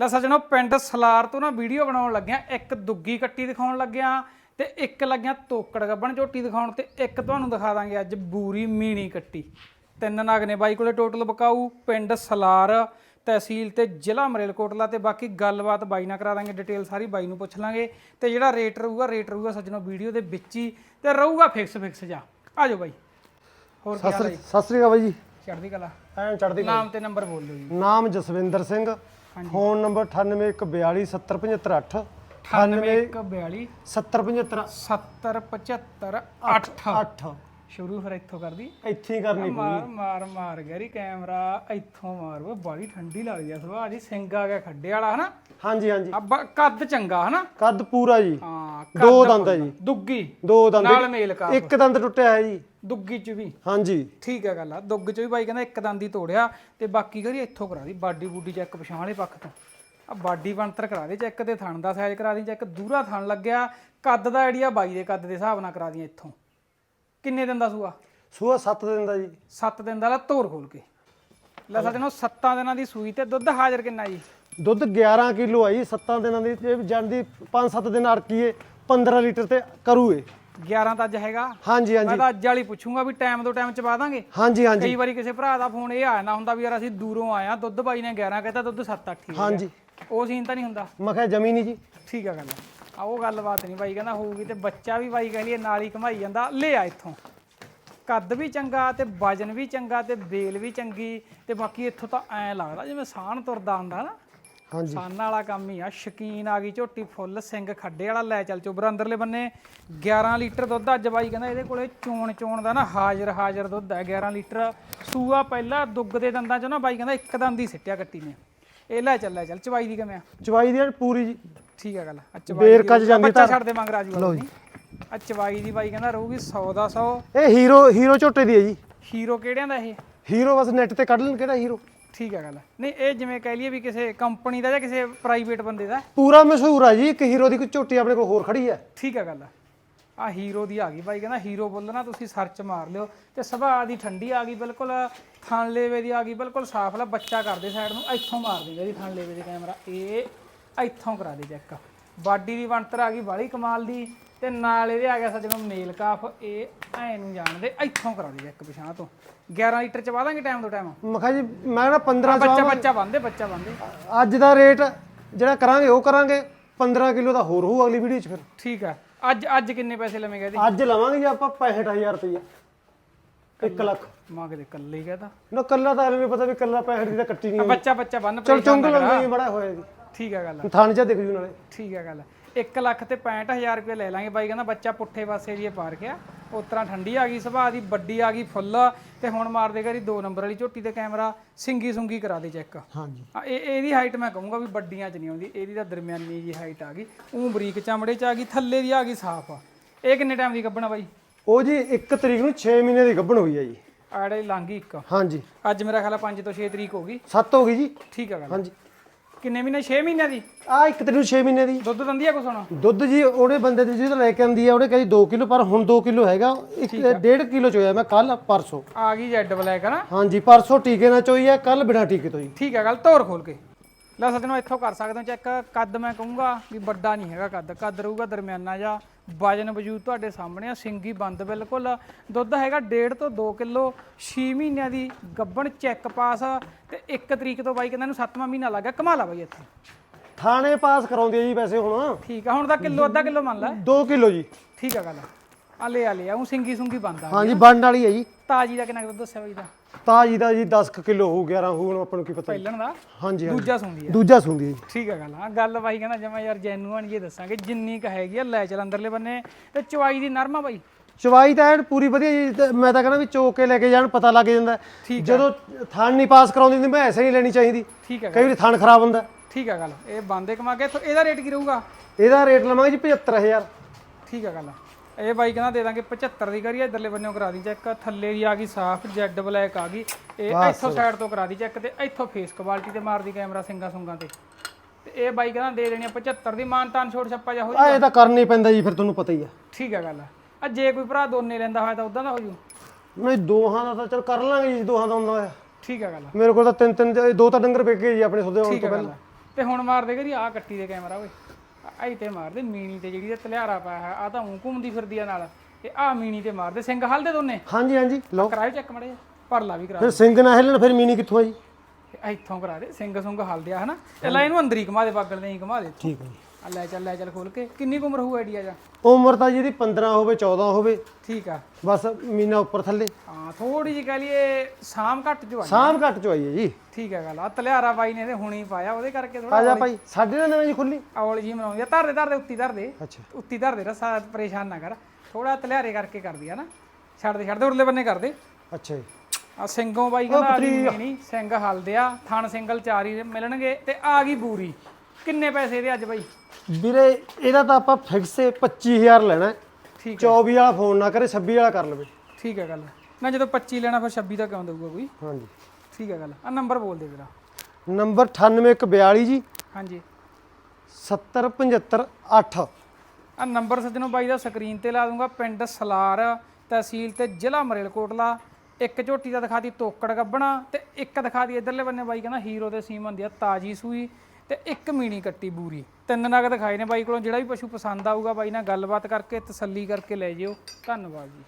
ਲੈ ਸੱਜਣੋ ਪਿੰਡ ਸਲਾਰ ਤੋਂ ਨਾ ਵੀਡੀਓ ਬਣਾਉਣ ਲੱਗਿਆ ਇੱਕ ਦੁੱਗੀ ਕੱਟੀ ਦਿਖਾਉਣ ਲੱਗਿਆ ਤੇ ਇੱਕ ਲੱਗਿਆ ਤੋਕੜ ਗੱਬਣ ਝੋਟੀ ਦਿਖਾਉਣ ਤੇ ਇੱਕ ਤੁਹਾਨੂੰ ਦਿਖਾ ਦਾਂਗੇ ਅੱਜ ਬੂਰੀ ਮੀਣੀ ਕੱਟੀ। ਤਿੰਨ ਨਾਗ ਨੇ ਬਾਈ ਕੋਲੇ ਟੋਟਲ ਬਕਾਊ ਪਿੰਡ ਸਲਾਰ ਤਹਿਸੀਲ ਤੇ ਜ਼ਿਲ੍ਹਾ ਮਰੇਲਕੋਟਲਾ ਤੇ ਬਾਕੀ ਗੱਲਬਾਤ ਬਾਈ ਨਾਲ ਕਰਾ ਦਾਂਗੇ ਡਿਟੇਲ ਸਾਰੀ ਬਾਈ ਨੂੰ ਪੁੱਛ ਲਾਂਗੇ ਤੇ ਜਿਹੜਾ ਰੇਟ ਰਹੂਗਾ ਰੇਟ ਰਹੂਗਾ ਸੱਜਣੋ ਵੀਡੀਓ ਦੇ ਵਿੱਚ ਹੀ ਤੇ ਰਹੂਗਾ ਫਿਕਸ ਫਿਕਸ ਜਾ। ਆਜੋ ਬਾਈ। ਹੋਰ ਕੀ ਹਾਲ ਹੈ? ਸਤਿ ਸ੍ਰੀ ਅਕਾਲ ਬਾਈ ਜੀ। ਚੜ੍ਹਦੀ ਕਲਾ। ਐਂ ਚੜਦੀ ਨਾਮ ਤੇ ਨੰਬਰ ਬੋਲ ਦਿਓ ਜੀ। ਨਾਮ ਜਸਵਿੰਦਰ ਸਿੰਘ। ਫੋਨ ਨੰਬਰ 9814270558 9142 7075 7075 8 8 ਸ਼ੁਰੂ ਫਿਰ ਇੱਥੋਂ ਕਰਦੀ। ਇੱਥੇ ਹੀ ਕਰਨੀ ਮਾਰ ਮਾਰ ਮਾਰ ਗੈਰੀ ਕੈਮਰਾ ਇੱਥੋਂ ਮਾਰ ਵੇ ਬੜੀ ਠੰਡੀ ਲੱਗਦੀ ਆ ਸੁਭਾ ਜੀ ਸਿੰਘ ਆ ਗਿਆ ਖੱਡੇ ਵਾਲਾ ਹਨਾ? ਹਾਂਜੀ ਹਾਂਜੀ। ਆ ਬ- ਕੱਦ ਚੰਗਾ ਹਨਾ? ਕੱਦ ਪੂਰਾ ਜੀ। ਹਾਂ ਦੋ ਦੰਦ ਹੈ ਜੀ। ਦੁੱਗੀ। ਦੋ ਦੰਦ। ਨਾਲ ਮੇਲ ਕਾ ਇੱਕ ਦੰਦ ਟੁੱਟਿਆ ਹੈ ਜੀ। ਦੁੱਗੀ ਚ ਵੀ। ਹਾਂਜੀ। ਠੀਕ ਹੈ ਗੱਲ ਆ। ਦੁੱਗ ਚ ਵੀ ਬਾਈ ਕਹਿੰਦਾ ਇੱਕ ਦੰਦ ਹੀ ਤੋੜਿਆ ਤੇ ਬਾਕੀ ਕਰੀ ਇੱਥੋਂ ਕਰਾ ਦੀ। ਬਾਡੀ ਬੂਡੀ ਚੈੱਕ ਪਛਾਣ ਵਾਲੇ ਪੱਖ ਤੋਂ। ਆ ਬਾਡੀ ਬਣਤਰ ਕਰਾ ਦੇ। ਚੈੱਕ ਤੇ ਥਣ ਦਾ ਸਾਈਜ਼ ਕਰਾ ਦੀ। ਚੈੱਕ ਦੂਰਾ ਥਣ ਲੱਗਿਆ ਕੱਦ ਦਾ ਆਈਡੀਆ ਬਾਈ ਦੇ ਕੱਦ ਦੇ ਹਿਸਾਬ ਨਾਲ ਕਰਾ ਦੀ ਇੱਥੋਂ। ਕਿੰਨੇ ਦਿਨ ਦਾ ਸੂਆ? ਸੂਆ 7 ਦਿਨ ਦਾ ਜੀ। 7 ਦਿਨ ਦਾ ਲਾ ਤੋਰ ਖੋਲ ਕੇ। ਲੈ ਸਾਡੇ ਨੂੰ 7 ਦਿਨਾਂ ਦੀ ਸੂਈ ਤੇ ਦੁੱਧ ਹਾਜ਼ਰ ਕਿੰਨਾ ਜੀ? ਦੁੱਧ 11 ਕਿਲੋ ਆ ਜੀ। 7 ਦਿਨਾਂ ਦੀ ਇਹ ਜਾਂਦੀ 5-7 ਦਿਨ ਅੜਕੀਏ 15 ਲੀਟਰ ਤੇ ਕਰੂਏ। 11 ਤਾਂ ਅੱਜ ਹੈਗਾ। ਹਾਂਜੀ ਹਾਂਜੀ। ਮੈਂ ਤਾਂ ਅੱਜ ਵਾਲੀ ਪੁੱਛੂੰਗਾ ਵੀ ਟਾਈਮ ਤੋਂ ਟਾਈਮ ਚਵਾ ਦਾਂਗੇ। ਹਾਂਜੀ ਹਾਂਜੀ। ਕਈ ਵਾਰੀ ਕਿਸੇ ਭਰਾ ਦਾ ਫੋਨ ਇਹ ਆਇਆ ਨਾ ਹੁੰਦਾ ਵੀ ਯਾਰ ਅਸੀਂ ਦੂਰੋਂ ਆਇਆ ਦੁੱਧ ਬਾਈ ਨੇ 11 ਕਹਿੰਦਾ ਦੁੱਧ 7-8 ਹੀ ਹੈ। ਹਾਂਜੀ। ਉਹ ਸੀਨ ਤਾਂ ਨਹੀਂ ਹੁੰਦਾ। ਮੈਂ ਕਿਹਾ ਜਮੀ ਨਹੀਂ ਜੀ। ਠੀਕ ਆ ਗੱਲ। ਆ ਉਹ ਗੱਲਬਾਤ ਨਹੀਂ ਬਾਈ ਕਹਿੰਦਾ ਹੋਊਗੀ ਤੇ ਬੱਚਾ ਵੀ ਬਾਈ ਕਹਿ ਲਈਏ ਨਾਲ ਹੀ ਘਮਾਈ ਜਾਂਦਾ। ਲੈ ਆ ਇੱਥੋਂ। ਕੱਦ ਵੀ ਚੰਗਾ ਤੇ ਵਜਨ ਵੀ ਚੰਗਾ ਤੇ ਬੇਲ ਵੀ ਚੰਗੀ ਤੇ ਬਾਕੀ ਇੱਥੋਂ ਤਾਂ ਐਂ ਲੱਗਦਾ ਜਿਵੇਂ ਸਾਹਣ ਤੁਰਦਾ ਹੁੰਦਾ ਨਾ। ਹਾਂਜੀ। ਸਾਨ ਵਾਲਾ ਕੰਮ ਹੀ ਆ। ਸ਼ਕੀਨ ਆ ਗਈ ਝੋਟੀ ਫੁੱਲ ਸਿੰਘ ਖੱਡੇ ਵਾਲਾ ਲੈ ਚੱਲ ਚੋਬਰ। ਅੰਦਰਲੇ ਬੰਨੇ 11 ਲੀਟਰ ਦੁੱਧ ਅੱਜ ਬਾਈ ਕਹਿੰਦਾ ਇਹਦੇ ਕੋਲੇ ਚੋਣ ਚੋਣ ਦਾ ਨਾ ਹਾਜ਼ਰ ਹਾਜ਼ਰ ਦੁੱਧ ਹੈ। 11 ਲੀਟਰ ਸੂਆ ਪਹਿਲਾਂ ਦੁੱਗ ਦੇ ਦੰਦਾਂ ਚੋਂ ਨਾ ਬਾਈ ਕਹਿੰਦਾ ਇੱਕ ਦੰਦ ਹੀ ਸਿੱਟਿਆ ਕੱਟੀ ਨੇ। ਇਹ ਲੈ ਚੱਲ ਲੈ ਚੱਲ। ਚਵਾਈ ਦੀ ਕਿਵੇਂ ਆ? ਚਵਾਈ ਦੀ ਪੂਰੀ ਜੀ। ਠੀਕ ਹੈ ਗੱਲ ਆ। ਚਵਾਈ ਬੇਰਕਾ ਚ ਜਾਂਦੀ ਧਾਰ। ਛੱਡ ਦੇ ਮੰਗ ਰਾਜੂ ਵਾਲੀ ਨਹੀਂ ਆ ਚਵਾਈ ਦੀ ਬਾਈ ਕਹਿੰਦਾ ਰਹੂਗੀ 100 ਦਾ 100 ਇਹ ਹੀਰੋ ਹੀਰੋ ਝੋਟੇ ਦੀ ਹੈ ਜੀ। ਹੀਰੋ ਕਿਹੜਿਆਂ ਦਾ ਇਹ? ਹੀਰੋ ਬਸ ਨੈਟ ਤੇ ਕੱਢ ਲੈਣ ਕਿਹੜਾ ਹੀਰੋ? ਠੀਕ ਹੈ ਗੱਲ। ਨਹੀਂ ਇਹ ਜਿਵੇਂ ਕਹਿ ਲਈਏ ਵੀ ਕਿਸੇ ਕੰਪਨੀ ਦਾ ਜਾਂ ਕਿਸੇ ਪ੍ਰਾਈਵੇਟ ਬੰਦੇ ਦਾ। ਪੂਰਾ ਮਸ਼ਹੂਰ ਆ ਜੀ ਇੱਕ ਹੀਰੋ ਦੀ ਕੋਈ ਝੋਟੀ ਆਪਣੇ ਕੋਲ ਹੋਰ ਖੜੀ ਹੈ। ਠੀਕ ਹੈ ਗੱਲ। ਆ ਹੀਰੋ ਦੀ ਆ ਗਈ ਬਾਈ ਕਹਿੰਦਾ ਹੀਰੋ ਬੋਲਣਾ ਤੁਸੀਂ ਸਰਚ ਮਾਰ ਲਿਓ। ਤੇ ਸੁਭਾਅ ਦੀ ਠੰਡੀ ਆ ਗਈ ਬਿਲਕੁਲ ਥਣ ਲੇਵੇ ਦੀ ਆ ਗਈ ਬਿਲਕੁਲ ਸਾਫ਼ ਲਾ ਬੱਚਾ ਕਰਦੇ ਸਾਈਡ ਨੂੰ ਇੱਥੋਂ ਮਾਰ ਦੇਗਾ ਜੀ ਥਣ ਲੇਵੇ ਦੇ ਕੈਮਰਾ ਇਹ ਇੱਥੋਂ ਕਰਾ ਦੇ ਚੈੱਕ ਬਾਡੀ ਦੀ ਬਣਤਰ ਆ ਗਈ ਬਾਲੀ ਕਮਾਲ ਦੀ। ਤੇ ਨਾਲ ਇਹਦੇ ਆ ਗਿਆ ਸੱਜਣੋਂ ਮੇਲ ਕਾਫ ਇਹ ਐ ਨੂੰ ਜਾਣਦੇ ਇੱਥੋਂ ਕਰਾ ਦੇ ਚੈੱਕ ਪਛਾਂ ਤੋਂ। 11 ਲੀਟਰ ਚ ਵਾਦਾਂਗੇ ਟਾਈਮ ਤੋਂ ਟਾਈਮ ਮੈਂ ਕਿਹਾ ਜੀ ਮੈਂ ਨਾ 15 ਬੱਚਾ ਬੱਚਾ ਬੰਦੇ ਬੱਚਾ ਬੰਦੇ ਅੱਜ ਦਾ ਰੇਟ ਜਿਹੜਾ ਕਰਾਂਗੇ ਉਹ ਕਰਾਂਗੇ 15 ਕਿਲੋ ਦਾ ਹੋਰ ਹੋਊ ਅਗਲੀ ਵੀਡੀਓ 'ਚ ਫਿਰ। ਠੀਕ ਆ। ਅੱਜ ਅੱਜ ਕਿੰਨੇ ਪੈਸੇ ਲਵੇਂਗੇ ਇਹਦੇ? ਅੱਜ ਲਵਾਂਗੇ ਜੀ ਆਪਾਂ 65000 ਰੁਪਏ 1 ਲੱਖ। ਮਾਂ ਕਿਤੇ ਕੱਲੇ ਹੀ ਕਹਤਾ ਨਾ ਕੱਲਾ ਤਾਂ ਐਵੇਂ ਪਤਾ ਵੀ ਕੱਲਾ 65 ਦੀ ਤਾਂ ਕੱਟੀ ਨਹੀਂ ਬੱਚਾ ਬੱਚਾ ਬੰਨ ਚਲ ਚੁੰਗ ਲੰਗਾ ਬੜਾ ਹੋਇਆ ਜੀ। ਠੀਕ ਆ ਗੱਲ ਥਾਣ ਜਾ ਦਿਖ ਜੂ ਨਾਲੇ। ਠੀਕ ਹੈ ਗੱਲ 1 ਲੱਖ ਤੇ 65000 ਰੁਪਏ ਲੈ ਲਾਂਗੇ ਬਾਈ ਕਹਿੰਦਾ ਬੱਚਾ ਪੁੱਠੇ ਪਾਸੇ ਜੀ ਪਾਰ ਗਿਆ। ਉਸ ਤਰ੍ਹਾਂ ਠੰਡੀ ਆ ਗਈ ਸੁਭਾਅ ਦੀ ਵੱਡੀ ਆ ਗਈ ਫੁੱਲ। ਤੇ ਹੁਣ ਮਾਰ ਦੇ ਕਰੀ 2 ਨੰਬਰ ਵਾਲੀ ਝੋਟੀ ਤੇ ਕੈਮਰਾ ਸਿੰਗੀ ਸੁੰਗੀ ਕਰਾ ਦੇ ਚੈੱਕ। ਹਾਂਜੀ। ਆ ਇਹ ਇਹਦੀ ਹਾਈਟ ਮੈਂ ਕਹੂੰਗਾ ਵੀ ਵੱਡੀਆਂ ਚ ਨਹੀਂ ਆਉਂਦੀ ਇਹਦੀ ਤਾਂ ਦਰਮਿਆਨੀ ਜੀ ਹਾਈਟ ਆ ਗਈ। ਉਹ ਬਰੀਕ ਚਮੜੇ ਚ ਆ ਗਈ ਥੱਲੇ ਦੀ ਆ ਗਈ ਸਾਫ਼। ਇਹ ਕਿੰਨੇ ਟਾਈਮ ਦੀ ਕੱਢਣਾ ਬਾਈ? ਉਹ ਜੀ 1 ਤਰੀਕ ਨੂੰ 6 ਮਹੀਨੇ ਦੀ ਗੱਭਣ ਹੋਈ ਹੈ ਜੀ। ਆੜੇ ਲਾਂਗੀ ਇੱਕ। ਹਾਂਜੀ। ਅੱਜ ਮੇਰਾ ਖਿਆਲ 5 ਤੋਂ 6 ਤਰੀਕ ਹੋ ਗਈ। 7 ਹੋ ਗਈ ਜੀ। ਠੀਕ ਹੈ ਗੱਲ। ਹਾਂਜੀ। ਕਿੰਨੇ ਮਹੀਨੇ? 6 ਮਹੀਨਿਆਂ ਦੀ? ਆ 1 ਤਰੀਕ ਨੂੰ 6 ਮਹੀਨੇ ਦੀ। ਦੁੱਧ ਦੰਦੀ ਆ ਕੁਛ ਹੁਣ ਦੁੱਧ ਜੀ ਉਹਦੇ ਬੰਦੇ ਦੀ ਜਿਹਦੇ ਲੈ ਕੇ ਆਂਦੀ ਆ ਉਹਨੇ ਕਹੀ 2 ਕਿਲੋ ਪਰ ਹੁਣ 2 ਕਿਲੋ ਹੈਗਾ। 1.5 ਕਿਲੋ ਚ ਹੋਇਆ ਮੈਂ ਕੱਲ ਪਰਸੋਂ। ਆ ਗਈ ਜੈਡ ਬਲੈਕ ਹਾਂਜੀ ਪਰਸੋਂ ਟੀਕੇ ਨਾਲ ਚੋਈ ਹੈ ਕੱਲ ਬਿਨਾ ਟੀਕੇ ਤੋਂ ਜੀ। ਠੀਕ ਹੈ ਗੱਲ ਤੋਰ ਖੋਲ ਕੇ। ਲੈ ਸੱਜਣੋ ਇੱਥੋਂ ਕਰ ਸਕਦੇ ਹੋ ਚੈੱਕ ਕੱਦ ਮੈਂ ਕਹੂੰਗਾ ਵੀ ਵੱਡਾ ਨਹੀਂ ਹੈਗਾ ਕੱਦ ਕੱਦ ਰਹੂਗਾ ਦਰਮਿਆਨਾ ਜਾਂ ਵਜਨ ਵਜੂਦ ਤੁਹਾਡੇ ਸਾਹਮਣੇ ਆ ਸਿੰਗੀ ਬੰਦ ਬਿਲਕੁਲ। ਦੁੱਧ ਹੈਗਾ 1.5 ਤੋਂ 2 ਕਿਲੋ 6 ਮਹੀਨਿਆਂ ਦੀ ਗੱਬਣ ਚੈੱਕ ਪਾਸ ਤੇ 1 ਤਰੀਕ ਤੋਂ ਬਾਈ ਕਹਿੰਦਾ ਇਹਨੂੰ 7ਵਾਂ ਮਹੀਨਾ ਲੱਗ ਗਿਆ ਕਮਾਲਾ ਬਾਈ ਇੱਥੇ। ਥਾਣੇ ਪਾਸ ਕਰਾਉਂਦੀ ਹੈ ਜੀ ਵੈਸੇ ਹੁਣ। ਠੀਕ ਆ ਹੁਣ ਤਾਂ ਕਿਲੋ ਅੱਧਾ ਕਿਲੋ ਮੰਨ ਲੈ। 2 ਕਿਲੋ ਜੀ। ਠੀਕ ਆ ਗੱਲ। ਆ ਲੈ ਆ ਲੈ ਆ ਉਹ ਸਿੰਗੀ ਸੁੰਗੀ ਬੰਦ ਆ ਹਾਂਜੀ ਬਣਨ ਵਾਲੀ ਹੈ ਜੀ। ਤਾਜੀ ਦਾ ਕਿੰਨਾ ਦੱਸਿਆ ਬਾਈ ਦਾ? ਤਾਜੀ ਦਾ ਜੀ 10 ਕਿਲੋ ਹੋ 11 ਹੋ ਹੁਣ ਆਪਾਂ ਨੂੰ ਕੀ ਪਤਾ ਜੀ। ਪਹਿਲਣ ਦਾ? ਹਾਂਜੀ ਹਾਂਜੀ। ਦੂਜਾ ਸੁੰਦੀ ਆ ਦੂਜਾ ਸੁੰਦੀ ਹੈ ਜੀ। ਠੀਕ ਹੈ ਗੱਲ ਹਾਂ ਗੱਲ ਬਾਈ ਕਹਿੰਦਾ ਜਮਾ ਯਾਰ ਜੈਨੂਅਨ ਜੀ ਦੱਸਾਂਗੇ ਜਿੰਨੀ ਕ ਹੈਗੀ ਆ ਲੈ ਚੱਲ ਅੰਦਰਲੇ ਬੰਨੇ। ਤੇ ਚਵਾਈ ਦੀ ਨਰਮਾ ਬਾਈ? ਚਵਾਈ ਤਾਂ ਐਨ ਪੂਰੀ ਵਧੀਆ ਜੀ ਤੇ ਮੈਂ ਤਾਂ ਕਹਿੰਦਾ ਵੀ ਚੋਕ ਕੇ ਲੈ ਕੇ ਜਾਣ ਪਤਾ ਲੱਗ ਜਾਂਦਾ। ਠੀਕ ਜਦੋਂ ਥਣ ਨਹੀਂ ਪਾਸ ਕਰਾਉਂਦੀ ਤੇ ਮੈਂ ਐਸੇ ਨਹੀਂ ਲੈਣੀ ਚਾਹੀਦੀ। ਠੀਕ ਹੈ ਕਈ ਵਾਰੀ ਥਣ ਖਰਾਬ ਹੁੰਦਾ। ਠੀਕ ਹੈ ਗੱਲ ਇਹ ਬੰਦੇ ਕਮਾ ਕੇ ਇੱਥੋਂ ਇਹਦਾ ਰੇਟ ਕੀ ਰਹੂਗਾ? ਇਹਦਾ ਰੇਟ ਲਵਾਂਗੇ ਜੀ 75000 ਠੀਕ ਹੈ ਗੱਲ। ਇਹ ਬਾਈ ਕਹਿੰਦਾ ਦੇ ਦਾਂਗੇ 75 ਦੀ ਕਰੀਏ ਇਧਰਲੇ ਬੰਨੇੋਂ ਕਰਾ ਦੀ ਚੈੱਕ ਥੱਲੇ ਦੀ ਆ ਗਈ ਸਾਫ਼ ਜੈਡ ਬਲੈਕ ਆ ਗਈ। ਇਹ ਇੱਥੋਂ ਸਾਈਡ ਤੋਂ ਕਰਾ ਦੀ ਚੈੱਕ ਤੇ ਇੱਥੋਂ ਫੇਸ ਕੁਆਲਿਟੀ ਤੇ ਮਾਰਦੀ ਕੈਮਰਾ ਸਿੰਗਾ ਸੁੰਗਾ ਤੇ। ਤੇ ਇਹ ਬਾਈ ਕਹਿੰਦਾ ਦੇ ਦੇਣੀ ਆ 75 ਦੀ ਮਾਨ ਤਾਨ ਛੋੜ ਛੱਪਾ ਜਾ ਹੋ ਆ ਇਹ ਤਾਂ ਕਰਨਾ ਪੈਂਦਾ ਜੀ ਫਿਰ ਤੁਹਾਨੂੰ ਪਤਾ ਹੀ ਆ। ਠੀਕ ਹੈ ਗੱਲ ਆ। ਜੇ ਕੋਈ ਭਰਾ ਦੋਨੇ ਲੈਂਦਾ ਹੋਇਆ ਤਾਂ ਉਦਾਂ ਦਾ ਹੋ ਜੂ। ਨਹੀਂ ਦੋਹਾਂ ਦਾ ਤਾਂ ਚਲ ਕਰ ਲਾਂਗੇ ਜੀ ਦੋਹਾਂ ਦਾ ਹੁੰਦਾ ਹੋਇਆ। ਠੀਕ ਹੈ ਗੱਲ ਮੇਰੇ ਕੋਲ ਤਾਂ ਤਿੰਨ ਤਿੰਨ ਦੋ ਤਾਂ ਡੰਗਰ ਗਏ ਜੀ ਆਪਣੇ ਸੌਦੇ ਹੋਣ ਤੋਂ ਪਹਿਲਾਂ। ਤੇ ਹੁਣ ਮਾਰਦੇ ਕਰੀ ਆ ਕੱਟੀ ਦੇ ਕੈਮਰਾ ਓਏ। ਆਈ ਤੇ ਮਾਰਦੇ ਮੀਣੀ ਤੇ ਜਿਹੜੀ ਇਹ ਤਲਿਆਰਾ ਪਾਇਆ ਹੈ ਆ ਤਾਂ ਊਂ ਘੁੰਮਦੀ ਫਿਰਦੀ ਆ ਨਾਲ ਤੇ ਆ ਮੀਣੀ ਤੇ ਮਾਰਦੇ ਸਿੰਘ ਹਲਦੇ ਦੋਨੇ? ਹਾਂਜੀ ਹਾਂਜੀ ਲਓ। ਕਰਾਏ ਚੈੱਕ ਮੜੇ ਪਰ ਲਾ ਵੀ ਕਰਾ ਫਿਰ ਸਿੰਘ ਨਾ ਹਿੱਲਣ ਫਿਰ ਮੀਨੀ ਕਿੱਥੋਂ ਆ ਜੀ ਤੇ ਇੱਥੋਂ ਕਰਾ ਦੇ ਸਿੰਘ ਸੁੰਗ ਹਲਦਿਆ ਹਨਾ? ਤੇ ਲੈ ਇਹਨੂੰ ਅੰਦਰ ਹੀ ਘੁਮਾ ਦੇ ਬਾਗਲ ਦੇ ਹੀ ਘੁਮਾ ਦੇ ਠੀਕ ਹੈ ਜੀ। ਆ ਲੈ ਚੱਲ ਲੈ ਚੱਲ ਖੋਲ ਕੇ। ਕਿੰਨੀ ਕੁ ਉਮਰ ਹੋਊ ਆਈਡੀਆ ਜਾਂ? ਉਮਰ ਤਾਂ ਜਿਹਦੀ 15 ਹੋਵੇ 14 ਹੋਵੇ। ਠੀਕ ਆ। ਬਸ ਮੀਨਾ ਉੱਪਰ ਥੱਲੇ। ਹਾਂ ਥੋੜੀ ਜਿਹੀ ਕਹ ਲਈਏ ਸ਼ਾਮ ਘੱਟ ਜੋ ਆ ਸਾਮ ਘੱਟ ਚ ਆਈ ਹੈ ਜੀ। ਠੀਕ ਹੈ ਗੱਲ ਆ ਤਲਿਆਰਾ ਬਾਈ ਨੇ ਤੇ ਹੁਣੀ ਪਾਇਆ ਉਹਦੇ ਕਰਕੇ ਥੋੜਾ ਆ ਜਾ ਭਾਈ ਸਾਡੇ ਨਾਲ ਨਵੇਂ ਜੀ ਖੁੱਲੀ। ਔਲ ਜੀ ਮਨਾਉਂਦੀ ਆ ਧਰ ਦੇ ਧਰ ਦੇ ਉੱਤੀ ਧਰ ਦੇ। ਅੱਛਾ। ਉੱਤੀ ਧਰ ਦੇ ਰਸਾ ਪਰੇਸ਼ਾਨ ਨਾ ਕਰ। ਥੋੜਾ ਤਲਿਆਰੇ ਕਰਕੇ ਕਰਦੀ ਆ ਨਾ। ਛੱਡ ਦੇ ਛੱਡ ਦੇ ਉਰਲੇ ਬੰਨੇ ਕਰ ਦੇ। ਅੱਛਾ ਜੀ। ਆ ਸਿੰਘੋਂ ਬਾਈ ਕਹਿੰਦਾ ਆ ਗਈ ਨਹੀਂ ਸਿੰਘ ਹਲਦੇ ਆ ਥਣ ਸਿੰਗਲ ਚਾਰ ਹੀ ਮਿਲਣਗੇ ਤੇ ਆ ਗਈ ਬੂਰੀ। ਕਿੰਨੇ ਪੈਸੇ ਇਹਦੇ ਅੱਜ ਬਾਈ? ਵੀਰੇ ਇਹਦਾ ਤਾਂ ਆਪਾਂ ਫਿਕਸ 25000 ਲੈਣਾ ਹੈ। ਠੀਕ 24 ਵਾਲਾ ਫੋਨ ਨਾ ਕਰੇ 26 ਵਾਲਾ ਕਰ ਲਵੇ। ਠੀਕ ਹੈ ਗੱਲ। ਨਾ ਜਦੋਂ 25 ਲੈਣਾ ਫਿਰ 26 ਦਾ ਕਿਉਂ ਦੇਊਗਾ ਕੋਈ? ਹਾਂਜੀ। ਠੀਕ ਹੈ ਗੱਲ। ਆ ਨੰਬਰ ਬੋਲ ਦੇ ਵੀਰਾ ਨੰਬਰ 9842 ਜੀ। ਹਾਂਜੀ। 70578 ਆ ਨੰਬਰ ਸੱਜਣੋ ਬਾਈ ਦਾ ਸਕਰੀਨ ਤੇ ਲਾ ਦੂੰਗਾ ਪਿੰਡ ਸਲਾਰ ਤਹਿਸੀਲ ਤੇ ਜ਼ਿਲ੍ਹਾ ਮਰੇਲਕੋਟਲਾ। ਇੱਕ ਝੋਟੀ ਦਾ ਦਿਖਾਤੀ ਤੋਕੜ ਗੱਬਣਾ ਤੇ ਇੱਕ ਦਿਖਾਤੀ ਇਧਰਲੇ ਬੰਨੇ ਬਾਈ ਕਹਿੰਦਾ ਹੀਰੋ ਦੇ ਸੀਮਨ ਦੀ ਆ ਤਾਜੀ ਸੂਈ। ਤੇ ਇੱਕ ਮੀਣੀ ਕੱਟੀ ਬੂਰੀ। ਤਿੰਨ ਨਗ ਦਿਖਾਏ ਨੇ ਬਾਈ ਕੋਲੋਂ, ਜਿਹੜਾ ਵੀ ਪਸ਼ੂ ਪਸੰਦ ਆਊਗਾ ਬਾਈ ਨਾਲ ਗੱਲਬਾਤ ਕਰਕੇ ਤਸੱਲੀ ਕਰਕੇ ਲੈ ਜਿਓ। ਧੰਨਵਾਦ ਜੀ।